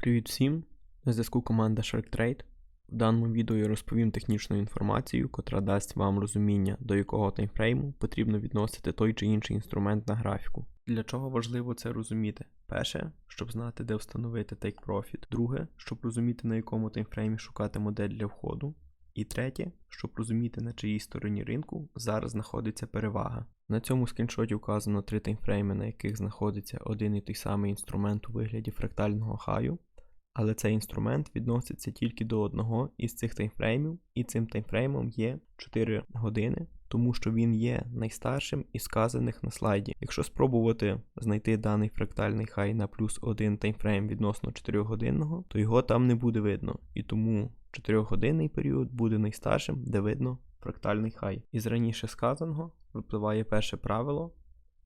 Привіт всім! На зв'язку команда SharkTrade. В даному відео я розповім технічну інформацію, котра дасть вам розуміння, до якого таймфрейму потрібно відносити той чи інший інструмент на графіку. Для чого важливо це розуміти? Перше, щоб знати, де встановити Take Profit. Друге, щоб розуміти, на якому таймфреймі шукати модель для входу. І третє, щоб розуміти, на чиїй стороні ринку зараз знаходиться перевага. На цьому скріншоті вказано три таймфрейми, на яких знаходиться один і той самий інструмент у вигляді фрактального хаю, але цей інструмент відноситься тільки до одного із цих таймфреймів, і цим таймфреймом є 4 години, тому що він є найстаршим із сказаних на слайді. Якщо спробувати знайти даний фрактальний хай на плюс один таймфрейм відносно 4 годинного, то його там не буде видно. І тому 4-годинний період буде найстаршим, де видно фрактальний хай. Із раніше сказаного випливає перше правило,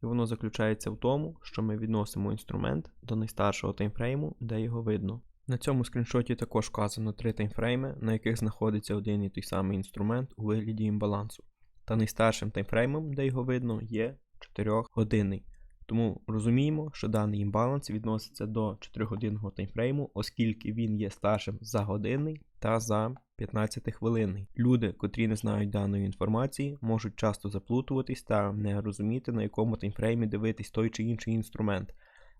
і воно заключається в тому, що ми відносимо інструмент до найстаршого таймфрейму, де його видно. На цьому скріншоті також вказано три таймфрейми, на яких знаходиться один і той самий інструмент у вигляді імбалансу. Та найстаршим таймфреймом, де його видно, є 4-годинний. Тому розуміємо, що даний імбаланс відноситься до 4-годинного таймфрейму, оскільки він є старшим за годинний та за 15-хвилинний. Люди, котрі не знають даної інформації, можуть часто заплутуватись та не розуміти, на якому таймфреймі дивитись той чи інший інструмент.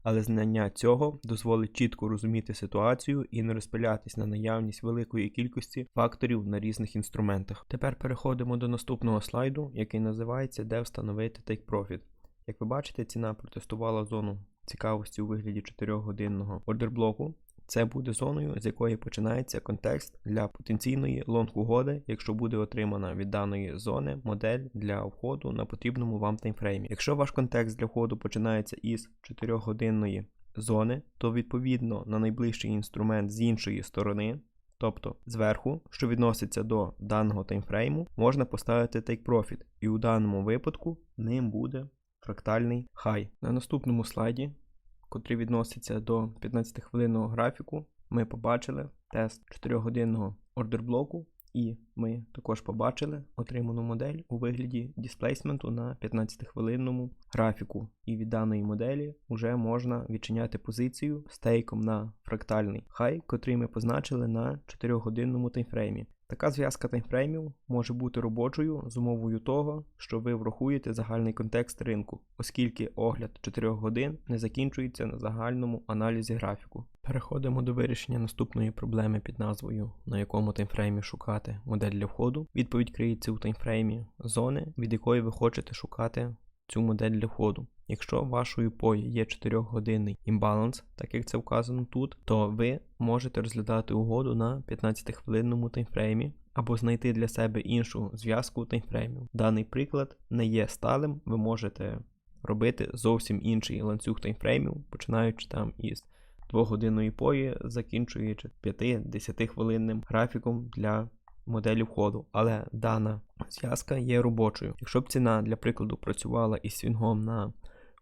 Але знання цього дозволить чітко розуміти ситуацію і не розпилятись на наявність великої кількості факторів на різних інструментах. Тепер переходимо до наступного слайду, який називається Де встановити Take Profit. Як ви бачите, ціна протестувала зону цікавості у вигляді 4-годинного ордерблоку. Це буде зоною, з якої починається контекст для потенційної лонг-угоди, якщо буде отримана від даної зони модель для входу на потрібному вам таймфреймі. Якщо ваш контекст для входу починається із 4-годинної зони, то відповідно на найближчий інструмент з іншої сторони. Тобто зверху, що відноситься до даного таймфрейму, можна поставити Take Profit, і у даному випадку ним буде фрактальний хай. На наступному слайді, котрий відноситься до 15-хвилинного графіку, ми побачили тест 4-годинного ордерблоку, і ми також побачили отриману модель у вигляді дисплейсменту на 15-хвилинному графіку. І від даної моделі вже можна відчиняти позицію стейком на фрактальний хай, котрий ми позначили на 4-годинному таймфреймі. Така зв'язка таймфреймів може бути робочою з умовою того, що ви врахуєте загальний контекст ринку, оскільки огляд 4 годин не закінчується на загальному аналізі графіку. Переходимо до вирішення наступної проблеми під назвою, на якому таймфреймі шукати модель для входу. Відповідь криється у таймфреймі зони, від якої ви хочете шукати цю модель для входу. Якщо вашою пої є 4-годинний імбаланс, так як це вказано тут, то ви можете розглядати угоду на 15-хвилинному таймфреймі або знайти для себе іншу зв'язку таймфреймів. Даний приклад не є сталим, ви можете робити зовсім інший ланцюг таймфреймів, починаючи там із 2-годинної пої, закінчуючи 5-10 хвилинним графіком для моделі входу, але дана зв'язка є робочою. Якщо б ціна, для прикладу, працювала із свінгом на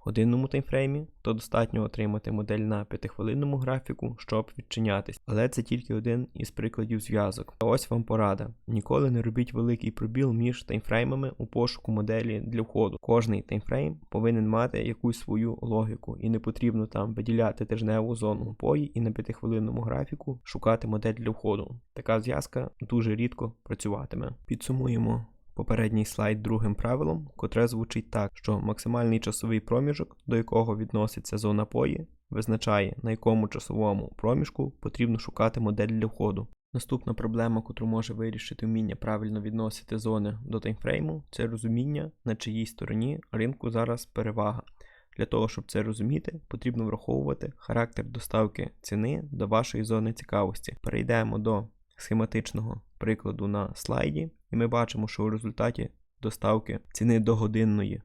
годинному таймфреймі, то достатньо отримати модель на 5-хвилинному графіку, щоб відчинятись. Але це тільки один із прикладів зв'язок. А ось вам порада: ніколи не робіть великий пробіл між таймфреймами у пошуку моделі для входу. Кожний таймфрейм повинен мати якусь свою логіку, і не потрібно там виділяти тижневу зону пої і на 5-хвилинному графіку шукати модель для входу. Така зв'язка дуже рідко працюватиме. Підсумуємо. Попередній слайд другим правилом, котре звучить так, що максимальний часовий проміжок, до якого відноситься зона пої, визначає, на якому часовому проміжку потрібно шукати модель для входу. Наступна проблема, котру може вирішити вміння правильно відносити зони до таймфрейму, це розуміння, на чиїй стороні ринку зараз перевага. Для того, щоб це розуміти, потрібно враховувати характер доставки ціни до вашої зони цікавості. Перейдемо до схематичного прикладу на слайді, і ми бачимо, що у результаті доставки ціни до годинної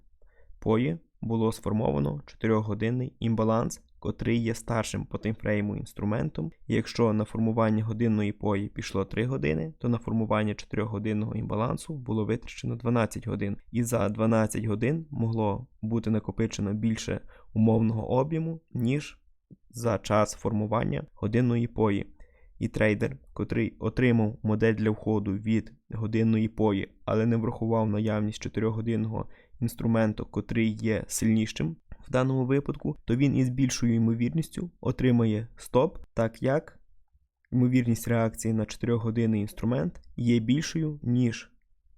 пої було сформовано 4-годинний імбаланс, котрий є старшим по таймфрейму інструментом. І якщо на формування годинної пої пішло 3 години, то на формування 4-годинного імбалансу було витрачено 12 годин. І за 12 годин могло бути накопичено більше умовного об'єму, ніж за час формування годинної пої і трейдер, котрий отримав модель для входу від годинної пої, але не врахував наявність 4-годинного інструменту, котрий є сильнішим в даному випадку, то він із більшою ймовірністю отримає стоп, так як ймовірність реакції на 4-годинний інструмент є більшою, ніж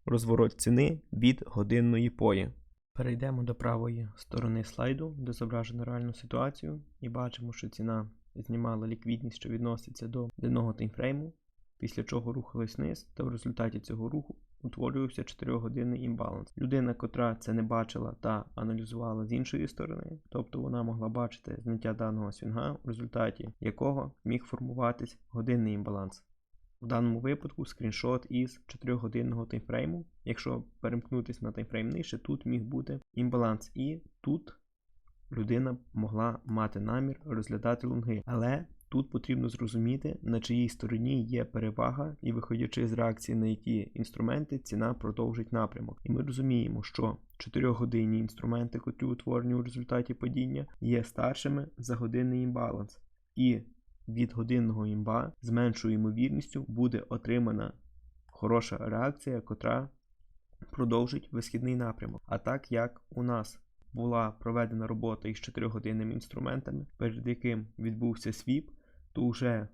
розворот ціни від годинної пої. Перейдемо до правої сторони слайду, де зображено реальну ситуацію, і бачимо, що ціна знімала ліквідність, що відноситься до денного таймфрейму, після чого рухалась вниз, та в результаті цього руху утворювався 4-годинний імбаланс. Людина, котра це не бачила та аналізувала з іншої сторони, тобто вона могла бачити зняття даного свінга, в результаті якого міг формуватись годинний імбаланс. В даному випадку скріншот із 4-годинного таймфрейму. Якщо перемкнутися на таймфрейм нижче, тут міг бути імбаланс, і тут людина могла мати намір розглядати лонги. Але тут потрібно зрозуміти, на чиїй стороні є перевага, і виходячи з реакції на які інструменти, ціна продовжить напрямок. І ми розуміємо, що 4-годинні інструменти, котрі утворені у результаті падіння, є старшими за годинний імбаланс. І від годинного імба з меншою ймовірністю буде отримана хороша реакція, котра продовжить висхідний напрямок. А так як у нас була проведена робота із 4-годинними інструментами, перед яким відбувся свіп, то вже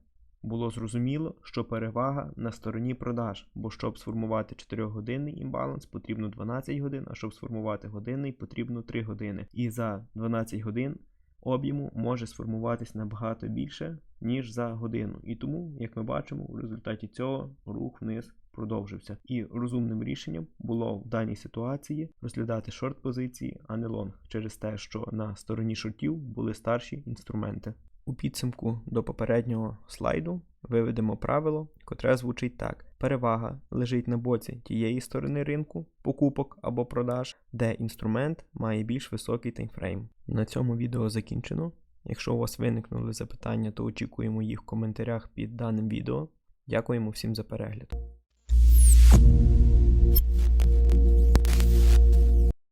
було зрозуміло, що перевага на стороні продаж, бо щоб сформувати 4-годинний імбаланс, потрібно 12 годин, а щоб сформувати годинний, потрібно 3 години. І за 12 годин об'єму може сформуватись набагато більше, ніж за годину. І тому, як ми бачимо, у результаті цього рух вниз продовжився. І розумним рішенням було в даній ситуації розглядати шорт позиції, а не лонг, через те, що на стороні шортів були старші інструменти. У підсумку до попереднього слайду виведемо правило, котре звучить так: перевага лежить на боці тієї сторони ринку, покупок або продаж, де інструмент має більш високий таймфрейм. На цьому відео закінчено. Якщо у вас виникнули запитання, то очікуємо їх в коментарях під даним відео. Дякуємо всім за перегляд. フッ。